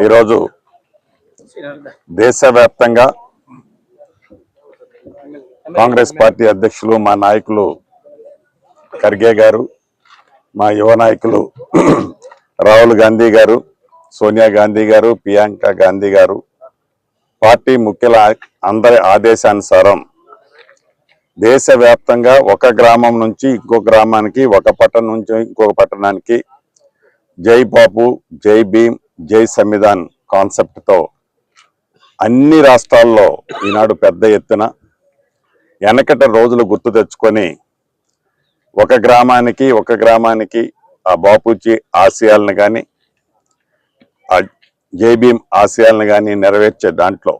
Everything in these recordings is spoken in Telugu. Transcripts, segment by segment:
ఈరోజు దేశవ్యాప్తంగా కాంగ్రెస్ పార్టీ అధ్యక్షులు మా నాయకులు ఖర్గే గారు మా యువ నాయకులు రాహుల్ గాంధీ గారు సోనియా గాంధీ గారు ప్రియాంక గాంధీ గారు పార్టీ ముఖ్యుల అందరి ఆదేశానుసారం దేశవ్యాప్తంగా ఒక గ్రామం నుంచి ఇంకో గ్రామానికి ఒక పట్టణం నుంచి ఇంకొక పట్టణానికి జై బాపు జై భీమ్ జై సంవిధాన్ కాన్సెప్ట్తో అన్ని రాష్ట్రాల్లో ఈనాడు పెద్ద ఎత్తున వెనకట రోజులు గుర్తు తెచ్చుకొని ఒక గ్రామానికి ఒక గ్రామానికి ఆ బాపూజీ ఆశయాలను కానీ ఆ జై భీమ్ ఆశయాలను కానీ నెరవేర్చే దాంట్లో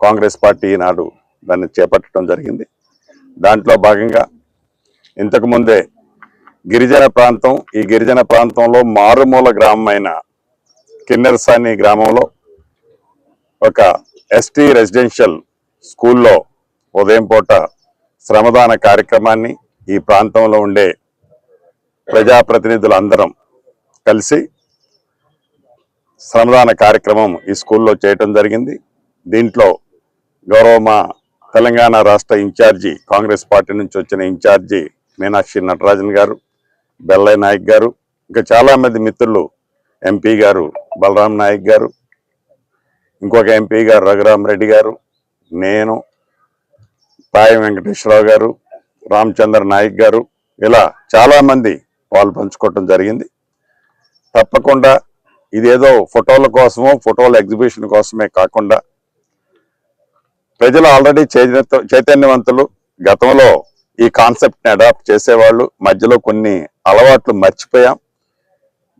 కాంగ్రెస్ పార్టీ ఈనాడు దాన్ని చేపట్టడం జరిగింది. దాంట్లో భాగంగా ఇంతకుముందే గిరిజన ప్రాంతం ఈ గిరిజన ప్రాంతంలో మారుమూల గ్రామమైన కిన్నెరసాని గ్రామంలో ఒక ఎస్టీ రెసిడెన్షియల్ స్కూల్లో ఉదయం పూట శ్రమదాన కార్యక్రమాన్ని ఈ ప్రాంతంలో ఉండే ప్రజాప్రతినిధులందరం కలిసి శ్రమదాన కార్యక్రమం ఈ స్కూల్లో చేయటం జరిగింది. దీంట్లో గౌరవ మా తెలంగాణ రాష్ట్ర ఇన్ఛార్జి కాంగ్రెస్ పార్టీ నుంచి వచ్చిన ఇన్ఛార్జి మీనాక్షి నటరాజన్ గారు బెల్లయ్య నాయక్ గారు ఇంకా చాలామంది మిత్రులు ఎంపీ గారు బలరాం నాయక్ గారు ఇంకొక ఎంపీ గారు రఘురామ్ రెడ్డి గారు నేను తాయి వెంకటేశ్వరరావు గారు రామచంద్ర నాయక్ గారు ఇలా చాలామంది వాళ్ళు పాలు పంచుకోవటం జరిగింది. తప్పకుండా ఇదేదో ఫోటోల కోసమో ఫోటోల ఎగ్జిబిషన్ కోసమే కాకుండా ప్రజలు ఆల్రెడీ చైతన్యవంతులు. గతంలో ఈ కాన్సెప్ట్ని అడాప్ట్ చేసేవాళ్ళు. మధ్యలో కొన్ని అలవాట్లు మర్చిపోయాం.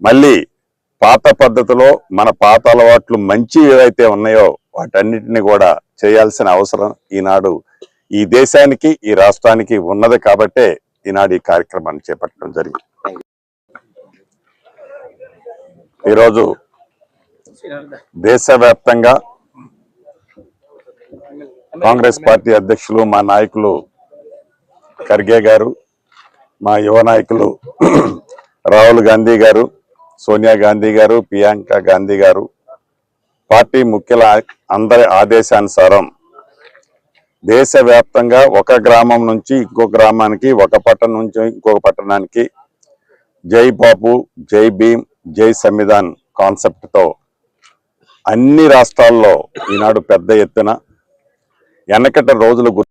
మళ్ళీ పాత పద్ధతిలో మన పాత అలవాట్లు మంచి ఏవైతే ఉన్నాయో వాటన్నిటిని కూడా చేయాల్సిన అవసరం ఈనాడు ఈ దేశానికి ఈ రాష్ట్రానికి ఉన్నది కాబట్టే ఈనాడు ఈ కార్యక్రమాన్ని చేపట్టడం జరిగింది. ఈరోజు దేశవ్యాప్తంగా కాంగ్రెస్ పార్టీ అధ్యక్షులు మా నాయకులు ఖర్గే గారు మా యువ నాయకులు రాహుల్ గాంధీ గారు సోనియా గాంధీ గారు ప్రియాంక గాంధీ గారు పార్టీ ముఖ్యుల అందరి ఆదేశానుసారం దేశవ్యాప్తంగా ఒక గ్రామం నుంచి ఇంకో గ్రామానికి ఒక పట్టణం నుంచి ఇంకొక పట్టణానికి జై బాబు జై భీమ్ జై సంవిధాన్ కాన్సెప్ట్తో అన్ని రాష్ట్రాల్లో ఈనాడు పెద్ద ఎత్తున వెనకట రోజులు